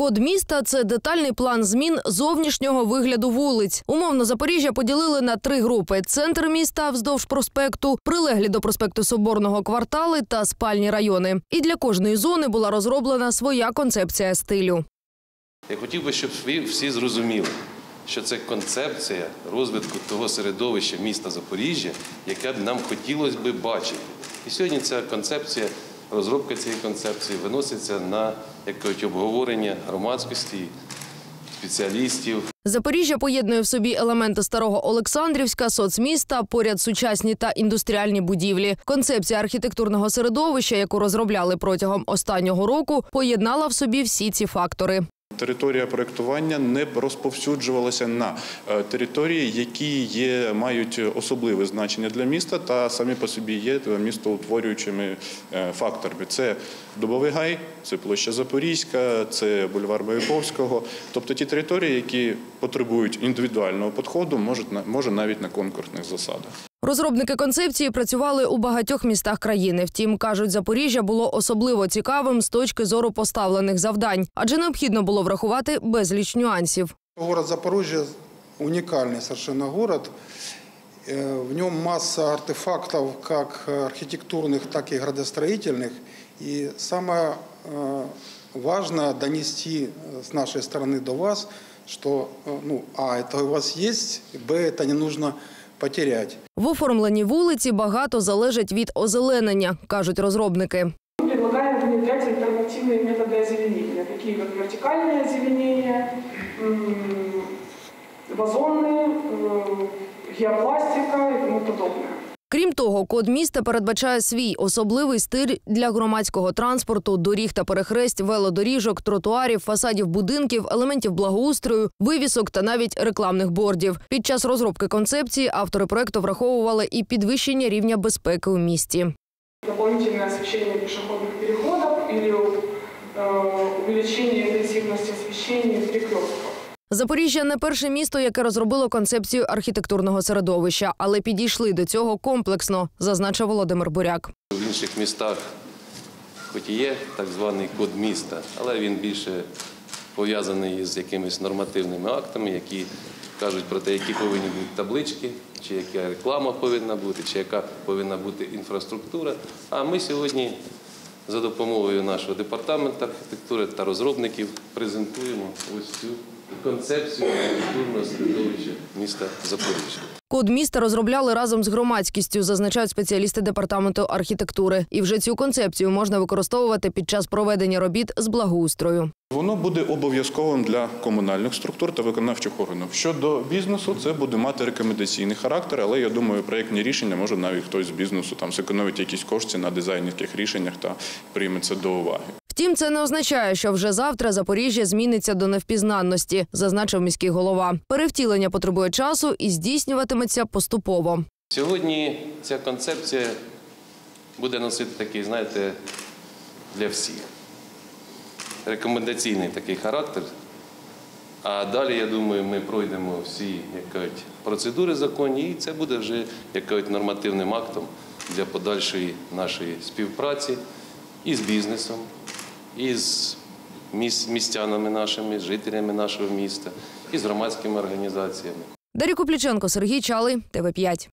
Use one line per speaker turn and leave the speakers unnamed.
Код міста це детальний план змін зовнішнього вигляду вулиць. Умовно Запоріжжя поділили на три групи: центр міста вздовж проспекту, прилеглі до проспекту Соборного квартали та спальні райони. І для кожної зони була розроблена своя концепція стилю.
Я хотів би, щоб ви всі зрозуміли, що це концепція розвитку того середовища міста Запоріжжя, яке б нам хотілося би бачити. І сьогодні ця концепція, розробка цієї концепції виноситься на як кажуть, обговорення громадськості, спеціалістів.
Запоріжжя поєднує в собі елементи старого Олександрівська, соцміста, поряд сучасні та індустріальні будівлі. Концепція архітектурного середовища, яку розробляли протягом останнього року, поєднала в собі всі ці фактори.
Територія проєктування не розповсюджувалася на е, території, які є, мають особливе значення для міста та самі по собі є містоутворюючими е, факторами. Це Дубовий гай, це площа Запорізька, це бульвар Маяковського. Тобто ті території, які потребують індивідуального підходу, можуть може навіть на конкурсних засадах.
Розробники концепції працювали у багатьох містах країни. Втім, кажуть, Запоріжжя було особливо цікавим з точки зору поставлених завдань, адже необхідно було врахувати безліч нюансів.
Город Запорожье уникальный совершенно город. Э, В нем масса артефактов, как архитектурных, так и градостроительных. И самое э, важное донести э, с нашей стороны до вас, что э, ну, а, это у вас есть, б, это не нужно потерять.
В оформленні вулиці багато залежить від озеленення, кажуть розробники.
Мы предлагаем внедрять альтернативные методы озеленения, такие как вертикальное озеленение, м, вазоны, э, геопластика и тому подобное.
Крім того, код міста передбачає свій особливий стиль для громадського транспорту, доріг та перехресть, велодоріжок, тротуарів, фасадів будинків, елементів благоустрою, вивісок та навіть рекламних бордів. Під час розробки концепції автори проекту враховували і підвищення рівня безпеки у місті.
Дополнительное освещение пешеходных переходов или э, увеличение интенсивности освещения перекрестков.
Запоріжжя не перше місто, яке розробило концепцію архітектурного середовища, але підійшли до цього комплексно, зазначив Володимир Буряк.
В інших містах, хоч і є так званий код міста, але він більше пов'язаний з якимись нормативними актами, які кажуть про те, які повинні бути таблички, чи яка реклама повинна бути, чи яка повинна бути інфраструктура. А ми сьогодні за допомогою нашого департаменту архітектури та розробників презентуємо ось цю концепцію архітектурного середовища міста Запоріжжя.
Код міста розробляли разом з громадськістю, зазначають спеціалісти департаменту архітектури. І вже цю концепцію можна використовувати під час проведення робіт з благоустрою.
Воно буде обов'язковим для комунальних структур та виконавчих органів. Щодо бізнесу, це буде мати рекомендаційний характер, але я думаю, проєктні рішення може навіть хтось з бізнесу там зекономить якісь кошти на дизайнерських рішеннях та прийме це до уваги.
Втім, це не означає, що вже завтра Запоріжжя зміниться до невпізнанності, зазначив міський голова. Перевтілення потребує часу і здійснюватиметься поступово.
Сьогодні ця концепція буде носити такий, знаєте, для всіх. Рекомендаційний такий характер. А далі, я думаю, ми пройдемо всі кажуть, процедури законні, і це буде вже кажуть, нормативним актом для подальшої нашої співпраці і з бізнесом, і з міс- містянами нашими, жителями нашого міста, і з громадськими організаціями.
Дар'я Купліченко, Сергій Чалий, ТВ 5